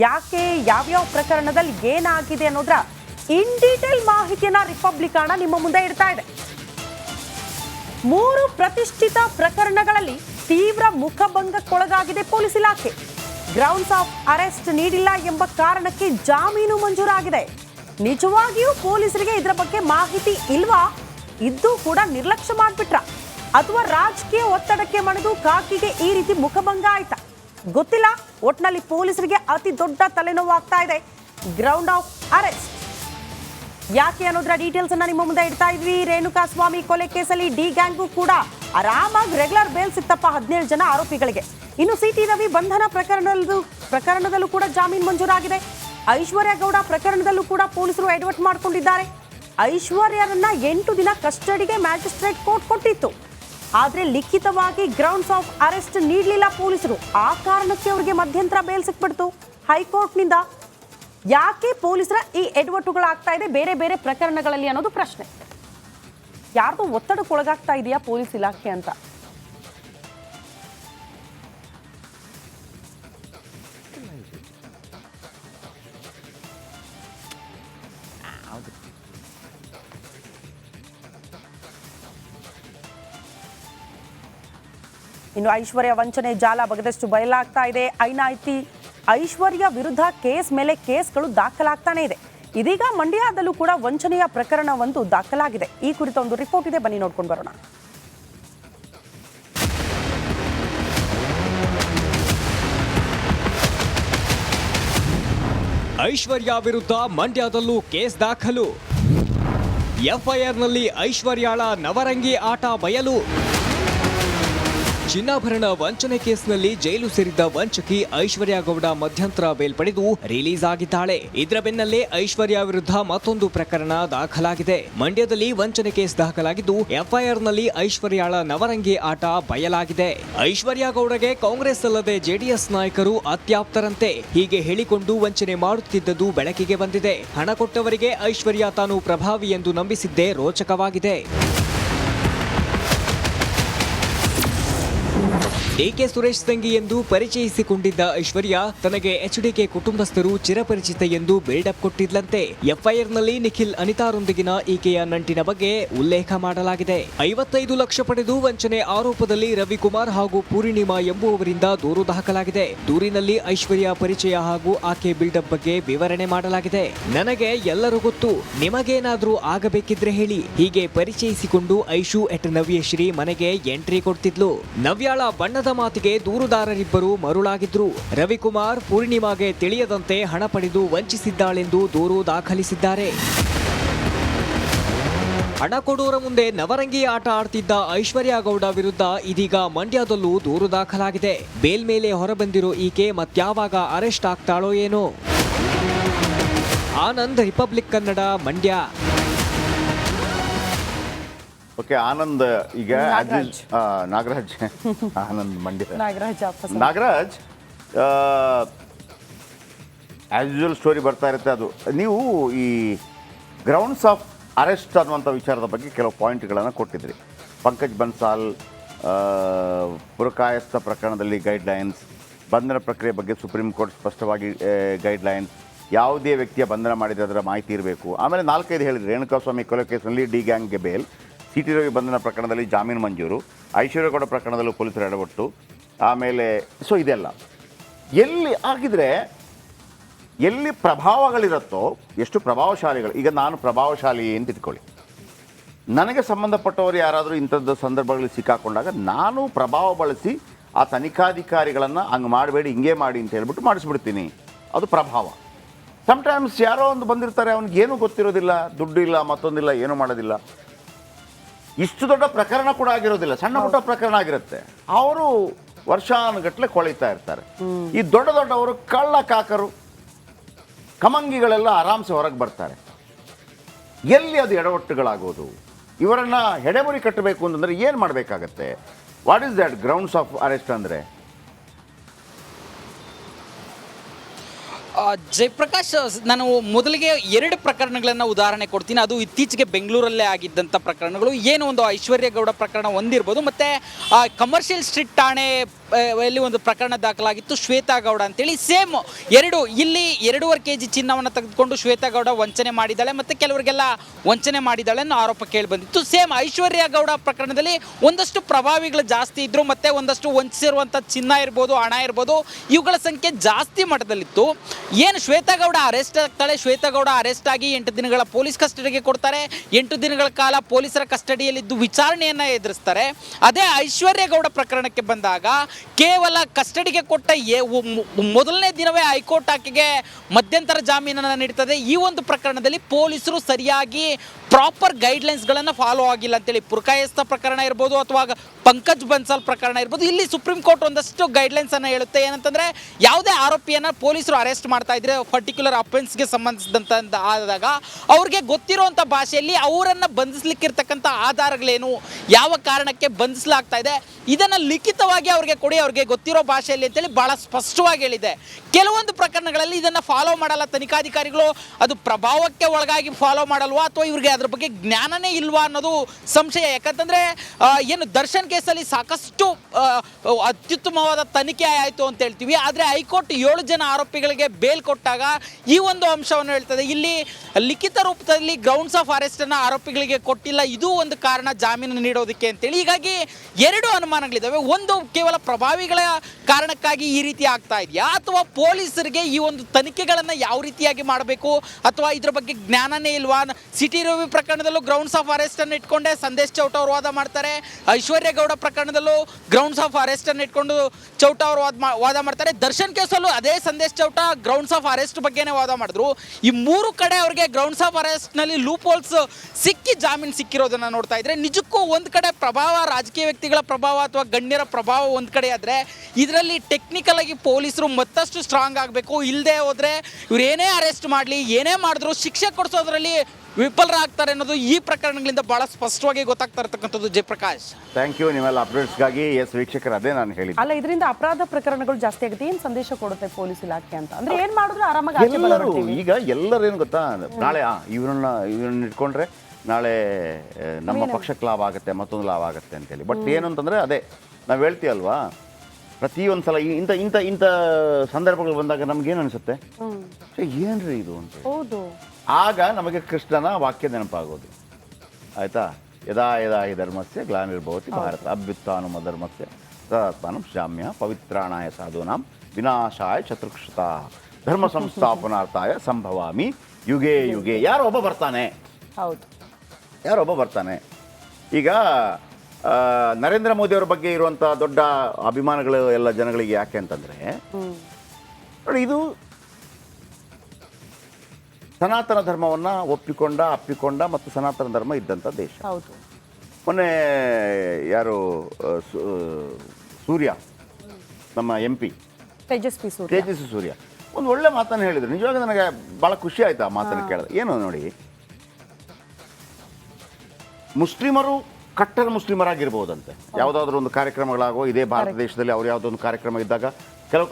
ಯಾಕೆ ಯಾವ್ಯಾವ ಪ್ರಕರಣದಲ್ಲಿ ಏನಾಗಿದೆ ಅನ್ನೋದ್ರ ಇನ್ ಡೀಟೇಲ್ ಮಾಹಿತಿಯನ್ನ ರಿಪಬ್ಲಿಕ್ ಹಣ ನಿಮ್ಮ ಮುಂದೆ ಇಡ್ತಾ ಇದೆ. ಮೂರು ಪ್ರತಿಷ್ಠಿತ ಪ್ರಕರಣಗಳಲ್ಲಿ ತೀವ್ರ ಮುಖಭಂಗಕ್ಕೊಳಗಾಗಿದೆ ಪೊಲೀಸ್ ಇಲಾಖೆ. ಗ್ರೌಂಡ್ಸ್ ಆಫ್ ಅರೆಸ್ಟ್ ನೀಡಿಲ್ಲ ಎಂಬ ಕಾರಣಕ್ಕೆ ಜಾಮೀನು ಮಂಜೂರಾಗಿದೆ. ನಿಜವಾಗಿಯೂ ಪೊಲೀಸರಿಗೆ ಇದರ ಬಗ್ಗೆ ಮಾಹಿತಿ ಇಲ್ವಾ? ಇದ್ದು ಕೂಡ ನಿರ್ಲಕ್ಷ್ಯ ಮಾಡಿಬಿಟ್ರ. ಅಥವಾ ರಾಜಕೀಯ ಒತ್ತಡಕ್ಕೆ ಮಣಿದು ಕಾಕಿಗೆ ಈ ರೀತಿ ಮುಖಭಂಗ ಆಯ್ತಾ? ಗೊತ್ತಿಲ್ಲ. ಒಟ್ನಲ್ಲಿ ಪೊಲೀಸರಿಗೆ ಅತಿ ದೊಡ್ಡ ತಲೆನೋವು ಆಗ್ತಾ ಇದೆ. ಗ್ರೌಂಡ್ ಆಫ್ ಅರೆಸ್ಟ್ ಯಾಕೆ ಅನ್ನೋದ್ರ ಡೀಟೇಲ್ಸ್ ಅನ್ನ ನಿಮ್ಮ ಮುಂದೆ ಇಡ್ತಾ ಇದ್ವಿ. ರೇಣುಕಾ ಸ್ವಾಮಿ ಕೊಲೆ ಕೇಸಲ್ಲಿ ಡಿ ಗ್ಯಾಂಗು ಕೂಡ ಆರಾಮಾಗಿ ರೆಗ್ಯುಲರ್ ಬೇಲ್ ಸಿಕ್ತಪ್ಪ ಹದಿನೇಳು ಜನ ಆರೋಪಿಗಳಿಗೆ. ಇನ್ನು ಸಿಟಿ ರವಿ ಬಂಧನ ಪ್ರಕರಣದಲ್ಲೂ ಪ್ರಕರಣದಲ್ಲೂ ಕೂಡ ಜಾಮೀನು ಮಂಜೂರಾಗಿದೆ. ಐಶ್ವರ್ಯ ಗೌಡ ಪ್ರಕರಣದಲ್ಲೂ ಕೂಡ ಪೊಲೀಸರು ಎಡವಟ್ ಮಾಡಿಕೊಂಡಿದ್ದಾರೆ. ಐಶ್ವರ್ಯರನ್ನ ಎಂಟು ದಿನ ಕಸ್ಟಡಿಗೆ ಮ್ಯಾಜಿಸ್ಟ್ರೇಟ್ ಕೋರ್ಟ್ ಕೊಟ್ಟಿತ್ತು. ಆದ್ರೆ ಲಿಖಿತವಾಗಿ ಗ್ರೌಂಡ್ಸ್ ಆಫ್ ಅರೆಸ್ಟ್ ನೀಡಲಿಲ್ಲ ಪೊಲೀಸರು. ಆ ಕಾರಣಕ್ಕೆ ಅವರಿಗೆ ಮಧ್ಯಂತರ ಬೇಲ್ ಸಿಕ್ಬಿಡ್ತು. ಹೈಕೋರ್ಟ್ನಿಂದ. ಯಾಕೆ ಪೊಲೀಸರ ಈ ಎಡವಟ್ಟುಗಳಾಗ್ತಾ ಇದೆ? ಬೇರೆ ಬೇರೆ ಪ್ರಕರಣಗಳಲ್ಲಿ ಅನ್ನೋದು ಪ್ರಶ್ನೆ. ಯಾರ್ದು ಒತ್ತಡಕ್ಕೊಳಗಾಗ್ತಾ ಇದೆಯಾ ಪೊಲೀಸ್ ಇಲಾಖೆ ಅಂತ? ಇನ್ನು ಐಶ್ವರ್ಯ ವಂಚನೆ ಜಾಲ ಬಗೆದಷ್ಟು ಬಯಲಾಗ್ತಾ ಇದೆ. ಐನಾಯ್ತಿ ಐಶ್ವರ್ಯ ವಿರುದ್ಧ ಕೇಸ್ ಮೇಲೆ ಕೇಸ್ಗಳು ದಾಖಲಾಗ್ತಾನೆ ಇದೆ. ಇದೀಗ ಮಂಡ್ಯದಲ್ಲೂ ಕೂಡ ವಂಚನೆಯ ಪ್ರಕರಣವೊಂದು ದಾಖಲಾಗಿದೆ. ಈ ಕುರಿತ ಒಂದು ರಿಪೋರ್ಟ್ ಇದೆ. ಬನ್ನಿ ನೋಡ್ಕೊಂಡು ಬರೋಣ. ಐಶ್ವರ್ಯ ವಿರುದ್ಧ ಮಂಡ್ಯದಲ್ಲೂ ಕೇಸ್ ದಾಖಲು. ಎಫ್ಐಆರ್ನಲ್ಲಿ ಐಶ್ವರ್ಯಾಳ ನವರಂಗಿ ಆಟ ಬಯಲು. ಚಿನ್ನಾಭರಣ ವಂಚನೆ ಕೇಸ್ನಲ್ಲಿ ಜೈಲು ಸೇರಿದ್ದ ವಂಚಕಿ ಐಶ್ವರ್ಯ ಗೌಡ ಮಧ್ಯಂತರ ಬೇಲ್ ಪಡೆದು ರಿಲೀಸ್ ಆಗಿದ್ದಾಳೆ. ಇದರ ಬೆನ್ನಲ್ಲೇ ಐಶ್ವರ್ಯ ವಿರುದ್ಧ ಮತ್ತೊಂದು ಪ್ರಕರಣ ದಾಖಲಾಗಿದೆ. ಮಂಡ್ಯದಲ್ಲಿ ವಂಚನೆ ಕೇಸ್ ದಾಖಲಾಗಿದ್ದು, ಎಫ್ಐಆರ್ನಲ್ಲಿ ಐಶ್ವರ್ಯಾಳ ನವರಂಗಿ ಆಟ ಬಯಲಾಗಿದೆ. ಐಶ್ವರ್ಯ ಗೌಡಗೆ ಕಾಂಗ್ರೆಸ್ ಅಲ್ಲದೆ ಜೆಡಿಎಸ್ ನಾಯಕರು ಅತ್ಯಾಪ್ತರಂತೆ. ಹೀಗೆ ಹೇಳಿಕೊಂಡು ವಂಚನೆ ಮಾಡುತ್ತಿದ್ದದ್ದು ಬೆಳಕಿಗೆ ಬಂದಿದೆ. ಹಣ ಕೊಟ್ಟವರಿಗೆ ಐಶ್ವರ್ಯ ತಾನು ಪ್ರಭಾವಿ ಎಂದು ನಂಬಿಸಿದ್ದೇ ರೋಚಕವಾಗಿದೆ. ಡಿಕೆ ಸುರೇಶ್ ತಂಗಿ ಎಂದು ಪರಿಚಯಿಸಿಕೊಂಡಿದ್ದ ಐಶ್ವರ್ಯ ತನಗೆ ಎಚ್ಡಿಕೆ ಕುಟುಂಬಸ್ಥರು ಚಿರಪರಿಚಿತ ಎಂದು ಬಿಲ್ಡಪ್ ಕೊಟ್ಟಿದ್ಲಂತೆ. ಎಫ್ಐಆರ್ನಲ್ಲಿ ನಿಖಿಲ್ ಅನಿತಾರೊಂದಿಗಿನ ಈಕೆಯ ನಂಟಿನ ಬಗ್ಗೆ ಉಲ್ಲೇಖ ಮಾಡಲಾಗಿದೆ. ಐವತ್ತೈದು ಲಕ್ಷ ಪಡೆದು ವಂಚನೆ ಆರೋಪದಲ್ಲಿ ರವಿಕುಮಾರ್ ಹಾಗೂ ಪೂರ್ಣಿಮಾ ಎಂಬುವವರಿಂದ ದೂರು ದಾಖಲಾಗಿದೆ. ದೂರಿನಲ್ಲಿ ಐಶ್ವರ್ಯ ಪರಿಚಯ ಹಾಗೂ ಆಕೆ ಬಿಲ್ಡಪ್ ಬಗ್ಗೆ ವಿವರಣೆ ಮಾಡಲಾಗಿದೆ. ನನಗೆ ಎಲ್ಲರೂ ಗೊತ್ತು, ನಿಮಗೇನಾದ್ರೂ ಆಗಬೇಕಿದ್ರೆ ಹೇಳಿ. ಹೀಗೆ ಪರಿಚಯಿಸಿಕೊಂಡು ಐಶು ಎಟ್ ನವ್ಯಶ್ರೀ ಮನೆಗೆ ಎಂಟ್ರಿ ಕೊಡ್ತಿದ್ಲು. ನವ್ಯಾಳ ಬಣ್ಣದ ಮಾತಿಗೆ ದೂರುದಾರರಿಬ್ಬರು ಮರುಳಾಗಿದ್ರು. ರವಿಕುಮಾರ್ ಪೂರ್ಣಿಮಾಗೆ ತಿಳಿಯದಂತೆ ಹಣ ಪಡೆದು ವಂಚಿಸಿದ್ದಾಳೆಂದು ದೂರು ದಾಖಲಿಸಿದ್ದಾರೆ. ಹಣ ಕೊಡೋರ ಮುಂದೆ ನವರಂಗಿ ಆಟ ಆಡ್ತಿದ್ದ ಐಶ್ವರ್ಯ ಗೌಡ ವಿರುದ್ಧ ಇದೀಗ ಮಂಡ್ಯದಲ್ಲೂ ದೂರು ದಾಖಲಾಗಿದೆ. ಬೇಲ್ ಮೇಲೆ ಹೊರಬಂದಿರೋ ಈಕೆ ಮತ್ಯಾವಾಗ ಅರೆಸ್ಟ್ ಆಗ್ತಾಳೋ ಏನೋ. ಆನಂದ್ ರಿಪಬ್ಲಿಕ್ ಕನ್ನಡ, ಮಂಡ್ಯ. ಓಕೆ ಆನಂದ್ ಈಗ ನಾಗರಾಜ್. ಆನಂದ ಮಂಡಿ Nagaraj. Anand Mandya. Nagaraj. Nagaraj as usual story ಬರ್ತಾ ಇರುತ್ತೆ ಅದು. ನೀವು ಈ ಗ್ರೌಂಡ್ಸ್ ಆಫ್ ಅರೆಸ್ಟ್ ಅನ್ನುವಂಥ ವಿಚಾರದ ಬಗ್ಗೆ ಕೆಲವು ಪಾಯಿಂಟ್ಗಳನ್ನು ಕೊಟ್ಟಿದ್ರಿ. ಪಂಕಜ್ ಬನ್ಸಾಲ್ ಪುರಕಾಯಸ್ಥ ಪ್ರಕರಣದಲ್ಲಿ ಗೈಡ್ಲೈನ್ಸ್ ಬಂಧನ ಪ್ರಕ್ರಿಯೆ ಬಗ್ಗೆ ಸುಪ್ರೀಂ ಕೋರ್ಟ್ ಸ್ಪಷ್ಟವಾಗಿ ಗೈಡ್ಲೈನ್ಸ್ ಯಾವುದೇ ವ್ಯಕ್ತಿಯ ಬಂಧನ ಮಾಡಿದರೆ ಅದರ ಮಾಹಿತಿ ಇರಬೇಕು. ಆಮೇಲೆ ನಾಲ್ಕೈದು ಹೇಳಿದ್ರಿ ರೇಣುಕಾಸ್ವಾಮಿ ಕೊಲೆ ಕೇಸ್ನಲ್ಲಿ ಡಿ ಗ್ಯಾಂಗ್ಗೆ ಬೇಲ್ ಸಿ ಟಿ ರವಿ ಬಂಧನ ಪ್ರಕರಣದಲ್ಲಿ ಜಾಮೀನು ಮಂಜೂರು, ಐಶ್ವರ್ಯಗೌಡ ಪ್ರಕರಣದಲ್ಲೂ ಪೊಲೀಸರು ಎಡವಟ್ಟು, ಆಮೇಲೆ, ಸೊ ಇದೆಲ್ಲ. ಎಲ್ಲಿ ಆಗಿದ್ರೆ ಎಲ್ಲಿ ಪ್ರಭಾವಗಳಿರುತ್ತೋ, ಎಷ್ಟು ಪ್ರಭಾವಶಾಲಿಗಳು, ಈಗ ನಾನು ಪ್ರಭಾವಶಾಲಿ ಅಂತ ಇಟ್ಕೊಳ್ಳಿ. ನನಗೆ ಸಂಬಂಧಪಟ್ಟವರು ಯಾರಾದರೂ ಇಂಥದ್ದು ಸಂದರ್ಭಗಳಲ್ಲಿ ಸಿಕ್ಕಾಕೊಂಡಾಗ ನಾನು ಪ್ರಭಾವ ಬಳಸಿ ಆ ತನಿಖಾಧಿಕಾರಿಗಳನ್ನು ಹಂಗೆ ಮಾಡಬೇಡಿ, ಹಿಂಗೆ ಮಾಡಿ ಅಂತ ಹೇಳ್ಬಿಟ್ಟು ಮಾಡಿಸ್ಬಿಡ್ತೀನಿ. ಅದು ಪ್ರಭಾವ. ಸಮ್ಟೈಮ್ಸ್ ಯಾರೋ ಒಂದು ಬಂದಿರ್ತಾರೆ ಅವ್ನಿಗೆ ಏನೂ ಗೊತ್ತಿರೋದಿಲ್ಲ ದುಡ್ಡು ಇಲ್ಲ ಮತ್ತೊಂದಿಲ್ಲ, ಏನೂ ಮಾಡೋದಿಲ್ಲ. ಇಷ್ಟು ದೊಡ್ಡ ಪ್ರಕರಣ ಕೂಡ ಆಗಿರೋದಿಲ್ಲ. ಸಣ್ಣ ಪುಟ್ಟ ಪ್ರಕರಣ ಆಗಿರುತ್ತೆ. ಅವರು ವರ್ಷಾನುಗಟ್ಟಲೆ ಕೊಳಿತಾ ಇರ್ತಾರೆ. ಈ ದೊಡ್ಡ ದೊಡ್ಡವರು ಕಳ್ಳ ಕಾಕರು ಕಮಂಗಿಗಳೆಲ್ಲ ಆರಾಮ್ಸೆ ಹೊರಗೆ ಬರ್ತಾರೆ. ಎಲ್ಲಿ ಅದು ಎಡವಟ್ಟುಗಳಾಗೋದು? ಇವರನ್ನ ಹೆಡೆಮುರಿ ಕಟ್ಟಬೇಕು ಅಂತಂದ್ರೆ ಏನು ಮಾಡಬೇಕಾಗತ್ತೆ? What is that grounds of arrest ಅಂದರೆ? ಜಯಪ್ರಕಾಶ್, ನಾನು ಮೊದಲಿಗೆ ಎರಡು ಪ್ರಕರಣಗಳನ್ನು ಉದಾಹರಣೆ ಕೊಡ್ತೀನಿ. ಅದು ಇತ್ತೀಚೆಗೆ ಬೆಂಗಳೂರಲ್ಲೇ ಆಗಿದ್ದಂಥ ಪ್ರಕರಣಗಳು. ಏನು ಒಂದು ಐಶ್ವರ್ಯ ಗೌಡ ಪ್ರಕರಣ ಹೊಂದಿರ್ಬೋದು ಮತ್ತು ಕಮರ್ಷಿಯಲ್ ಸ್ಟ್ರೀಟ್ ಠಾಣೆ ಎಲ್ಲಿ ಒಂದು ಪ್ರಕರಣ ದಾಖಲಾಗಿತ್ತು. ಶ್ವೇತಾ ಗೌಡ ಅಂತೇಳಿ. ಸೇಮ್ ಎರಡು, ಇಲ್ಲಿ ಎರಡೂವರೆ ಕೆ ಜಿ ಚಿನ್ನವನ್ನು ತೆಗೆದುಕೊಂಡು ಶ್ವೇತಾ ಗೌಡ ವಂಚನೆ ಮಾಡಿದ್ದಾಳೆ ಮತ್ತು ಕೆಲವರಿಗೆಲ್ಲ ವಂಚನೆ ಮಾಡಿದ್ದಾಳೆ ಅನ್ನೋ ಆರೋಪ ಕೇಳಿ ಬಂದಿತ್ತು. ಸೇಮ್ ಐಶ್ವರ್ಯ ಗೌಡ ಪ್ರಕರಣದಲ್ಲಿ ಒಂದಷ್ಟು ಪ್ರಭಾವಿಗಳು ಜಾಸ್ತಿ ಇದ್ದರು ಮತ್ತು ಒಂದಷ್ಟು ವಂಚಿಸಿರುವಂಥ ಚಿನ್ನ ಇರ್ಬೋದು, ಹಣ ಇರ್ಬೋದು, ಇವುಗಳ ಸಂಖ್ಯೆ ಜಾಸ್ತಿ ಮಟ್ಟದಲ್ಲಿತ್ತು. ಏನು ಶ್ವೇತಾ ಗೌಡ ಅರೆಸ್ಟ್ ಆಗ್ತಾಳೆ? ಶ್ವೇತಾ ಗೌಡ ಅರೆಸ್ಟ್ ಆಗಿ ಎಂಟು ದಿನಗಳ ಪೊಲೀಸ್ ಕಸ್ಟಡಿಗೆ ಕೊಡ್ತಾರೆ. ಎಂಟು ದಿನಗಳ ಕಾಲ ಪೊಲೀಸರ ಕಸ್ಟಡಿಯಲ್ಲಿದ್ದು ವಿಚಾರಣೆಯನ್ನು ಎದುರಿಸ್ತಾರೆ. ಅದೇ ಐಶ್ವರ್ಯ ಗೌಡ ಪ್ರಕರಣಕ್ಕೆ ಬಂದಾಗ ಕೇವಲ ಕಸ್ಟಡಿಗೆ ಕೊಟ್ಟ ಮೊದಲನೇ ದಿನವೇ ಹೈಕೋರ್ಟ್ ಆಕೆಗೆ ಮಧ್ಯಂತರ ಜಾಮೀನನ್ನು ನೀಡ್ತದೆ. ಈ ಒಂದು ಪ್ರಕರಣದಲ್ಲಿ ಪೊಲೀಸರು ಸರಿಯಾಗಿ ಪ್ರಾಪರ್ ಗೈಡ್ಲೈನ್ಸ್ಗಳನ್ನು ಫಾಲೋ ಆಗಿಲ್ಲ ಅಂತೇಳಿ ಪುರ್ಕಾಯಸ್ತ ಪ್ರಕರಣ ಇರ್ಬೋದು ಅಥವಾ ಪಂಕಜ್ ಬನ್ಸಲ್ ಪ್ರಕರಣ ಇರ್ಬೋದು. ಇಲ್ಲಿ ಸುಪ್ರೀಂ ಕೋರ್ಟ್ ಒಂದಷ್ಟು ಗೈಡ್ಲೈನ್ಸ್ ಅನ್ನು ಹೇಳುತ್ತೆ. ಏನಂತಂದ್ರೆ ಯಾವುದೇ ಆರೋಪಿಯನ್ನು ಪೊಲೀಸರು ಅರೆಸ್ಟ್ ಮಾಡ್ತಾ ಇದ್ರೆ ಪರ್ಟಿಕ್ಯುಲರ್ ಅಫೆನ್ಸ್ಗೆ ಸಂಬಂಧಿಸಿದಂತ ಆದಾಗ ಅವ್ರಿಗೆ ಗೊತ್ತಿರುವಂಥ ಭಾಷೆಯಲ್ಲಿ ಅವರನ್ನು ಬಂಧಿಸ್ಲಿಕ್ಕಿರ್ತಕ್ಕಂಥ ಆಧಾರಗಳೇನು, ಯಾವ ಕಾರಣಕ್ಕೆ ಬಂಧಿಸಲಾಗ್ತಾ ಇದೆ ಇದನ್ನು ಲಿಖಿತವಾಗಿ ಅವ್ರಿಗೆ ಕೊಡಿ ಅವ್ರಿಗೆ ಗೊತ್ತಿರೋ ಭಾಷೆಯಲ್ಲಿ ಅಂತೇಳಿ ಭಾಳ ಸ್ಪಷ್ಟವಾಗಿ ಹೇಳಿದೆ. ಕೆಲವೊಂದು ಪ್ರಕರಣಗಳಲ್ಲಿ ಇದನ್ನು ಫಾಲೋ ಮಾಡಲ್ಲ. ತನಿಖಾಧಿಕಾರಿಗಳು ಅದು ಪ್ರಭಾವಕ್ಕೆ ಒಳಗಾಗಿ ಫಾಲೋ ಮಾಡಲ್ವಾ ಅಥವಾ ಇವರಿಗೆ ಅದ್ರ ಬಗ್ಗೆ ಜ್ಞಾನನೇ ಇಲ್ವಾ ಅನ್ನೋದು ಸಂಶಯ. ಯಾಕಂತಂದ್ರೆ ಏನು ದರ್ಶನ್ ಕೇಸಲ್ಲಿ ಸಾಕಷ್ಟು ಅತ್ಯುತ್ತಮವಾದ ತನಿಖೆ ಆಯಿತು ಅಂತ ಹೇಳ್ತೀವಿ. ಆದರೆ ಹೈಕೋರ್ಟ್ ಏಳು ಜನ ಆರೋಪಿಗಳಿಗೆ ಬೇಲ್ ಕೊಟ್ಟಾಗ ಈ ಒಂದು ಅಂಶವನ್ನು ಹೇಳ್ತದೆ. ಇಲ್ಲಿ ಲಿಖಿತ ರೂಪದಲ್ಲಿ ಗ್ರೌಂಡ್ಸ್ ಆಫ್ ಅರೆಸ್ಟ್ ಅನ್ನ ಆರೋಪಿಗಳಿಗೆ ಕೊಟ್ಟಿಲ್ಲ. ಇದು ಒಂದು ಕಾರಣ ಜಾಮೀನು ನೀಡೋದಕ್ಕೆ ಅಂತೇಳಿ. ಹೀಗಾಗಿ ಎರಡು ಅನುಮಾನಗಳಿದ್ದಾವೆ ಒಂದು ಕೇವಲ ಪ್ರಭಾವಿಗಳ ಕಾರಣಕ್ಕಾಗಿ ಈ ರೀತಿ ಆಗ್ತಾ ಇದೆಯಾ ಅಥವಾ ಪೊಲೀಸರಿಗೆ ಈ ಒಂದು ತನಿಖೆಗಳನ್ನು ಯಾವ ರೀತಿಯಾಗಿ ಮಾಡಬೇಕು ಅಥವಾ ಇದ್ರ ಬಗ್ಗೆ ಜ್ಞಾನನೇ ಇಲ್ವಾ? ಸಿಟಿ ರವಿ ಪ್ರಕರಣದಲ್ಲೂ ಗ್ರೌಂಡ್ಸ್ ಆಫ್ ಅರೆಸ್ಟ್ ಅನ್ನು ಇಟ್ಕೊಂಡೆ. ಸಂದೇಶ್ ಚೌಟ ಅವರು ವಾದ ಮಾಡ್ತಾರೆ. ಐಶ್ವರ್ಯ ಗೌಡ ಪ್ರಕರಣದಲ್ಲೂ ಗ್ರೌಂಡ್ಸ್ ಆಫ್ ಅರೆಸ್ಟ್ ಅನ್ನು ಇಟ್ಕೊಂಡು ಚೌಟ ಅವರು ವಾದ ವಾದ ಮಾಡ್ತಾರೆ. ದರ್ಶನ್ ಕೇಸಲ್ಲೂ ಅದೇ Sandesh Chowta grounds of arrest ಬಗ್ಗೆನೇ ವಾದ ಮಾಡಿದ್ರು. ಈ ಮೂರು ಕಡೆ ಅವರಿಗೆ ಗ್ರೌಂಡ್ಸ್ ಆಫ್ ಅರೆಸ್ಟ್ನಲ್ಲಿ ಲೂಪ್ ಹೋಲ್ಸ್ ಸಿಕ್ಕಿ ಜಾಮೀನು ಸಿಕ್ಕಿರೋದನ್ನ ನೋಡ್ತಾ ಇದ್ರೆ ನಿಜಕ್ಕೂ ಒಂದು ಕಡೆ ಪ್ರಭಾವ, ರಾಜಕೀಯ ವ್ಯಕ್ತಿಗಳ ಪ್ರಭಾವ ಅಥವಾ ಗಣ್ಯರ ಪ್ರಭಾವ ಒಂದು ಕಡೆ ಆದ್ರೆ ಇದರಲ್ಲಿ ಟೆಕ್ನಿಕಲ್ ಆಗಿ ಪೊಲೀಸರು ಮತ್ತಷ್ಟು ಸ್ಟ್ರಾಂಗ್ ಆಗಬೇಕು ಇಲ್ಲದೆ ಹೋದರೆ ಇವ್ರು ಏನೇ ಅರೆಸ್ಟ್ ಮಾಡಲಿ ಏನೇ ಮಾಡಿದ್ರು ಶಿಕ್ಷೆ ಕೊಡಿಸೋದ್ರಲ್ಲಿ ವಿಫಲರಾಗ್ತಾರೆ ಅನ್ನೋದು ಈ ಪ್ರಕರಣಗಳಿಂದ ಬಹಳ ಸ್ಪಷ್ಟವಾಗಿ ಗೊತ್ತಾಗ್ತಾ ಇರತಕ್ಕಂಥದ್ದು ಜಯಪ್ರಕಾಶ್. ಥ್ಯಾಂಕ್ ಯು ನೀವೆಲ್ಲ ಅಪ್ಡೇಟ್ಸ್ಗಾಗಿ ಎಸ್ ವೀಕ್ಷಕರು ಅದೇ ನಾನು ಹೇಳಿ ಅಲ್ಲ ಇದರಿಂದ ಅಪರಾಧ ಪ್ರಕರಣಗಳು ಜಾಸ್ತಿ ಆಗುತ್ತೆ. ಏನು ಸಂದೇಶ ಕೊಡುತ್ತೆ ಪೊಲೀಸ್ ಇಲಾಖೆ ಅಂತ? ಅಂದ್ರೆ ಏನ್ ಮಾಡಿದ್ರು ಆರಾಮಾಗಿ ಎಲ್ಲರೂ ಈಗ ಎಲ್ಲರೂ ಏನು ಗೊತ್ತಾ? ನಾಳೆ ಆ ಇವ್ರನ್ನ ಇವ್ರನ್ನ ಇಟ್ಕೊಂಡ್ರೆ ನಾಳೆ ನಮ್ಮ ಪಕ್ಷಕ್ಕೆ ಲಾಭ ಆಗುತ್ತೆ ಮತ್ತೊಂದು ಲಾಭ ಆಗುತ್ತೆ ಅಂತೇಳಿ. ಬಟ್ ಏನು ಅಂತಂದ್ರೆ ಅದೇ ನಾವು ಹೇಳ್ತೀವಲ್ವಾ? ಪ್ರತಿಯೊಂದು ಸಲ ಈ- ಇಂಥ ಇಂಥ ಇಂಥ ಸಂದರ್ಭಗಳು ಬಂದಾಗ ನಮ್ಗೇನು ಅನಿಸುತ್ತೆ? ಹ್ಮ್. ಏನ್ರಿ ಇದು ಅಂತ ಹೌದು. ಆಗ ನಮಗೆ ಕೃಷ್ಣನ ವಾಕ್ಯ ನೆನಪಾಗೋದು. ಆಯ್ತಾ? ಯದಾ ಯದಾ ಹಿ ಧರ್ಮಸ್ಯ ಗ್ಲಾನಿರ್ಭವತಿ ಭಾರತ ಅಭ್ಯುತ್ಥಾನಮ ಧರ್ಮಸ್ಯ ತದಾತ್ಮಾನಂ ಶಾಮ್ಯ ಪವಿತ್ರಾಣಾಯ ಸಾಧೂನಾಂ ವಿನಾಶಾಯ ಚತುರ್ಕ್ಷತ ಧರ್ಮ ಸಂಸ್ಥಾಪನಾರ್ಥಾಯ ಸಂಭವಾಮಿ ಯುಗೆ ಯುಗೆ. ಯಾರೋ ಒಬ್ಬ ಬರ್ತಾನೆ. ಹೌದು. ಯಾರೊಬ್ಬ ಬರ್ತಾನೆ. ಈಗ ನರೇಂದ್ರ ಮೋದಿಯವರ ಬಗ್ಗೆ ಇರುವಂಥ ದೊಡ್ಡ ಅಭಿಮಾನಗಳು ಎಲ್ಲ ಜನಗಳಿಗೆ ಯಾಕೆ ಅಂತಂದರೆ ನೋಡಿ ಇದು ಸನಾತನ ಧರ್ಮವನ್ನು ಒಪ್ಪಿಕೊಂಡ ಅಪ್ಪಿಕೊಂಡ ಮತ್ತು ಸನಾತನ ಧರ್ಮ ಇದ್ದಂಥ ದೇಶ. ಹೌದು. ಮೊನ್ನೆ ಯಾರು ಸೂರ್ಯ ನಮ್ಮ ಎಂ ಪಿ. ತೇಜಸ್ವಿ ಸೂರ್ಯ. ತೇಜಸ್ವಿ ಸೂರ್ಯ. ಒಂದು ಒಳ್ಳೆ ಮಾತನ್ನು ಹೇಳಿದ್ರು. ನಿಜವಾಗ ನನಗೆ ಭಾಳ ಖುಷಿ ಆಯ್ತು ಆ ಮಾತನ್ನು ಕೇಳಿದ್ರೆ. ಏನು ನೋಡಿ? ಮುಸ್ಲಿಮರು ಕಟ್ಟರ ಮುಸ್ಲಿಮರಾಗಿರ್ಬೋದಂತೆ. ಯಾವುದಾದ್ರೂ ಒಂದು ಕಾರ್ಯಕ್ರಮಗಳಾಗೋ ಇದೇ ಭಾರತ ದೇಶದಲ್ಲಿ ಅವ್ರು ಯಾವುದೋ ಒಂದು ಕಾರ್ಯಕ್ರಮ ಇದ್ದಾಗ